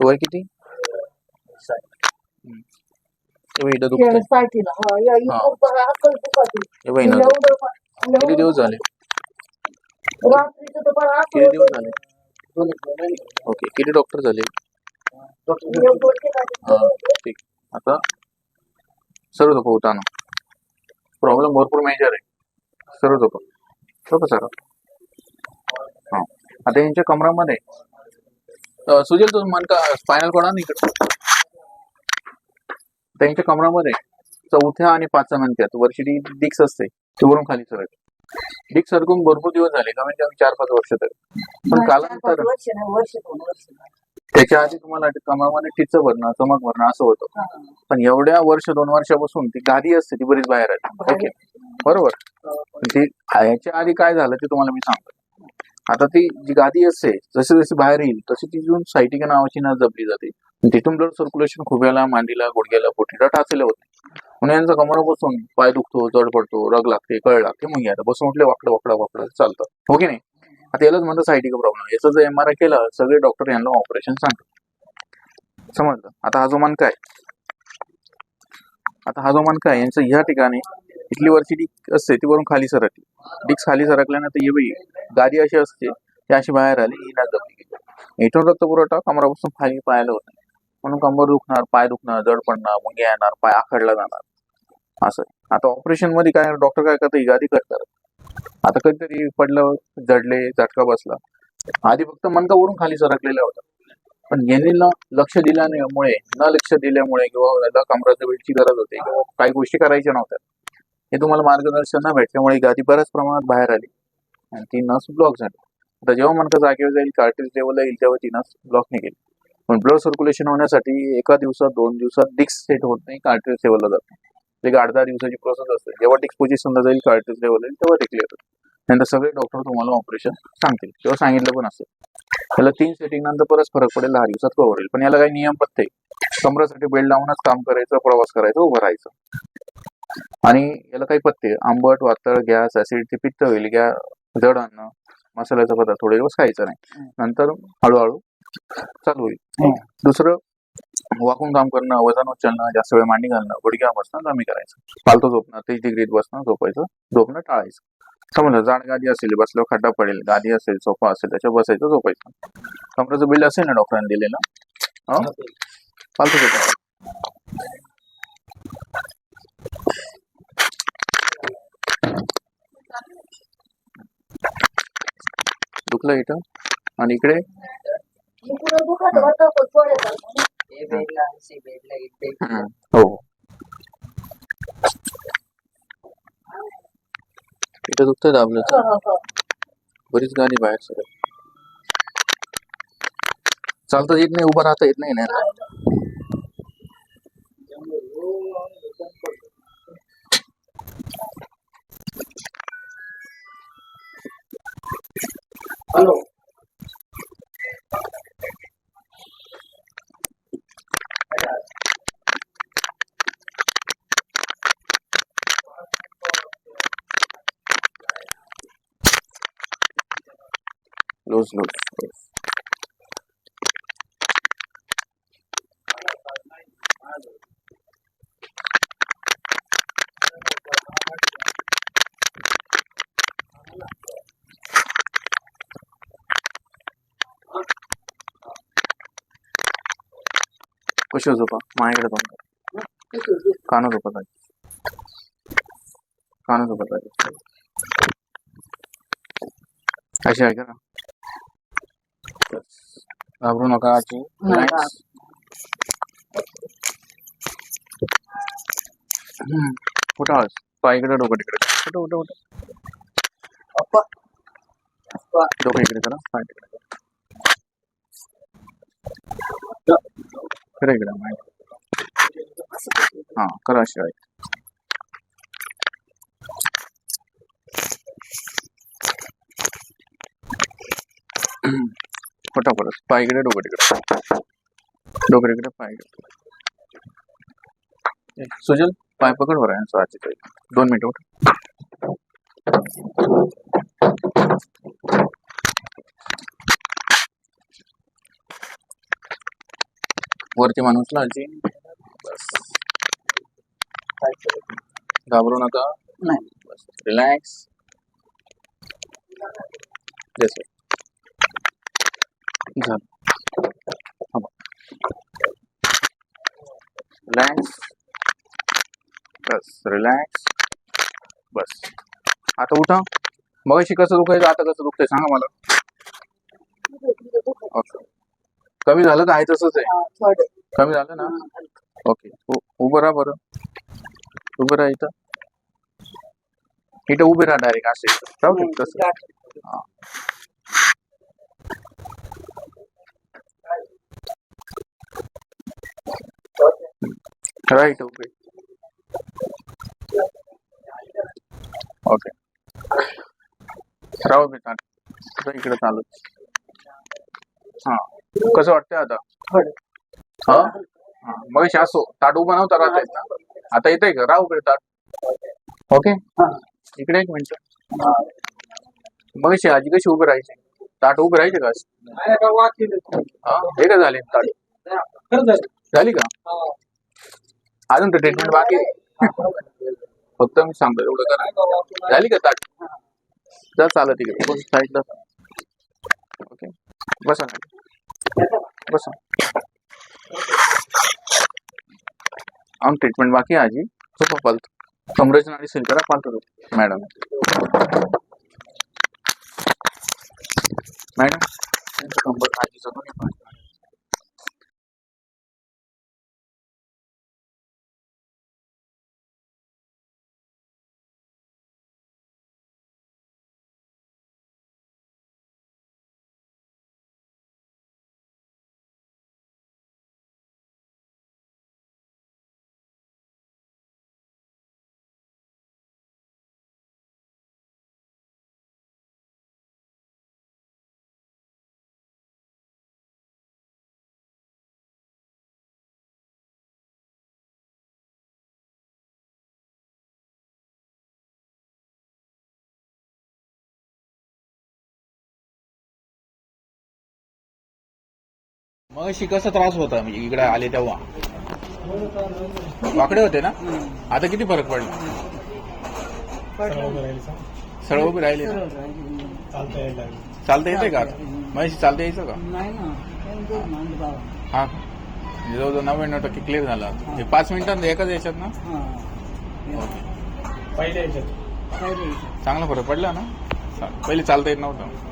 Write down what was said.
वय किती. हे हा हा. दुखाती हे. एवढं किती दिवस झाले रात्रीचं तर पण किती दिवस झाले ओके किती डॉक्टर झाले हा ठीक आता सर्व झोपा होता ना प्रॉब्लेम भरपूर मेजर आहे सर्व झोपा झोपा सर आता यांच्या कमरामध्ये सुजल तू मन का स्पायनल कोणा इकडे? त्यांच्या कमरामध्ये चौथ्या आणि पाचव्या वरची जी डिक्स असते. ती वरून खाली सरकते डिक्स सरकून भरपूर दिवस झाले. कमीत कमी चार पाच वर्ष तरी. पण कालांतर वर्ष वर्ष वर्ष त्याच्या आधी तुम्हाला कमरामध्ये टिच्च भरणं चमक भरणं असं होतं. पण एवढ्या वर्ष दोन वर्षापासून ती गादी असते ती बरीच बाहेर आली. ओके. बरोबर. ती याच्या आधी काय झालं ते तुम्हाला मी सांगतो. आता ती जी गादी असते जशी जशी बाहेर येईल तशी तिथून सायटिका नावाची ना जपली जाते. तिथून ब्लड सर्क्युलेशन खुब्याला मांडीला गुडघ्याला पोटीला टाचले होते. म्हणून यांचा कमरा बसून पाय दुखतो जड पडतो रग लागते कळ लागते. मग आता बसून उठले वाकडं वाकडं वाकडं चालतं. हो की नाही? आता यालाच म्हणतात सायटिका प्रॉब्लेम याचं जर एम आर आय केला सगळे डॉक्टर यांना ऑपरेशन सांगतात. समजलं? आता हा जो मान काय आता हा जो मान काय यांचं ह्या ठिकाणी इथली वरची असते ती वरून खाली सरकली. डिक्स खाली सरकल्यानंतर येवळी गादी अशी असते ती अशी बाहेर आली ही ना जमली गेली इथून रक्त पुरवठा कमरापासून खाली पायाला होत. नाही म्हणून कंबर दुखणार पाय दुखणार जड पडणार मुंग्या येणार पाय आखडला जाणार. असं. आता ऑपरेशनमध्ये काय डॉक्टर काय करतात गादी करतात आता कधीतरी पडलं जडले झटका बसला. आधी फक्त मनका वरून खाली सरकलेल्या होत्या. पण यांनी न लक्ष दिल्यामुळे न लक्ष दिल्यामुळे किंवा कमराच्या वेळची गरज होती किंवा काही गोष्टी करायच्या नव्हत्या. हे तुम्हाला मार्गदर्शन न भेटल्यामुळे गादी बऱ्याच प्रमाणात बाहेर आली. आणि ती नस ब्लॉक झाली. आता जेव्हा मनका जागेवर जाईल कार्टेज लेवलला येईल तेव्हा ती नस ब्लॉक निघेल. पण ब्लड सर्क्युलेशन होण्यासाठी एका दिवसात दोन दिवसात डिक्स सेट होत नाही कार्टेज लेवलला जात नाही. म्हणजे एक आठ दहा दिवसाची प्रोसेस असते. जेव्हा डिक्स पोझिशनला जाईल कार्टेज लेवल येईल तेव्हा डिक्लेअर क्लिअर होईल. नंतर सगळे डॉक्टर तुम्हाला ऑपरेशन सांगतील. किंवा सांगितलं पण असेल. त्याला तीन सेटिंग नंतर परत फरक पडेल दहा दिवसात कव्हर होईल. पण याला काही नियम पत्ते. कमरासाठी बेल्ट लावूनच काम करायचं प्रवास करायचा उभं राहायचं. आणि याला काही पत्ते आंबट वातळ गॅस ऍसिडिटी पित्त होईल गॅ जड अन्न मसाल्याचा पदार्थ थोडे दिवस खायचा नाही. नंतर हळूहळू चालू होईल. दुसरं वाकून काम करणं वजन उचलणं जास्त वेळ मांडी घालणं गुडघ्या बसणं कमी करायचं. फालतू झोपणं तीस डिग्रीत बसणं झोपायचं. झोपणं टाळायचं. समजलं जाड गादी असेल बसल्यावर खड्डा पडेल गादी असेल सोफा असेल त्याच्यावर बसायचं झोपायचं. कमराचं बिल असेल ना डॉक्टरांनी दिलेलं? हं? फालतू झोपायचं दुखलं इथं. आणि इकडे? पुढे दुखत होतं पण थोडं ए बेडला सी बेडला एक बेड हं. हो. इथं दुखतं दाबलं बरीच गाडी बाहेर सगळं. चालता येत नाही उभं राहता येत नाही ना. Alô? luz, luz कशी झोपा माझ्याकडे दोन कानं झोपत आहे कानं झोपत आहे अशी आहे का घाबरू नका आजी नाही Relax. हम्म. कुठं आहात पाय इकडे डोकं तिकडे कुठं कुठं कुठं अप्पा अप्पा डोकं इकडे करा पाय तिकडे करा. इकडे हा करा अशी परत डोकं तिकडे डोकं इकडे पाय सुजल पाय पकड दोन मिनिट उठ वरती माणूस लावायची बस. घाबरू नका. नाही. बस. रिलॅक्स झालं रिलॅक्स बस. रिलॅक्स बस. आता उठा. मग कसं दुखायचं आता कसं दुखतंय सांगा मला. ओके कमी झालं तर आहे तसंच आहे. थोडं. कमी झालं ना? ओके. उ- उभं राहा बरं. उभं राहा इथं. इथं उभे राहा डायरेक्ट असे. राहू दे तसं. इथं उभे. ओके. राहू दे आता इकडे चालू. हा. कसं वाटतंय आता? हा. मग असो ताट उभं नव्हता राहता येत ना आता येतंय का? राहू ताट. ओके? इकडे एक मिनिट. मग आजी कशी उभे राहायचे? ताट उभे राहायचे का? हा? हे का झाले ताट? झाली. का? अजून तर ट्रीटमेंट बाकी आहे. फक्त मी सांगतो एवढं करा. झाली का ताट? जा चालत तिकडे बस साईडला ओके? बसा बसा। आम ट्रीटमेंट बाकी आहे आजी. झोपा पालतो कमरेची नाडी सील करा. पालतो मॅडम. मॅडम त्यांचं कंबर आजीचं दोन्ही मग अशी कसा त्रास होता? म्हणजे इकडे आले तेव्हा. वाकडे होते ना? आता किती फरक पडला? सरळ उभे राहिले? चालता येते का? मग चालता यायचं का? नाही ना हा. म्हणजे जवळजवळ नव्याण्णव टक्के क्लिअर झाला हे पाच मिनिटांत एकाच याच्यात ना? ओके. चांगला फरक पडला ना? पहिले चालता येत नव्हतं.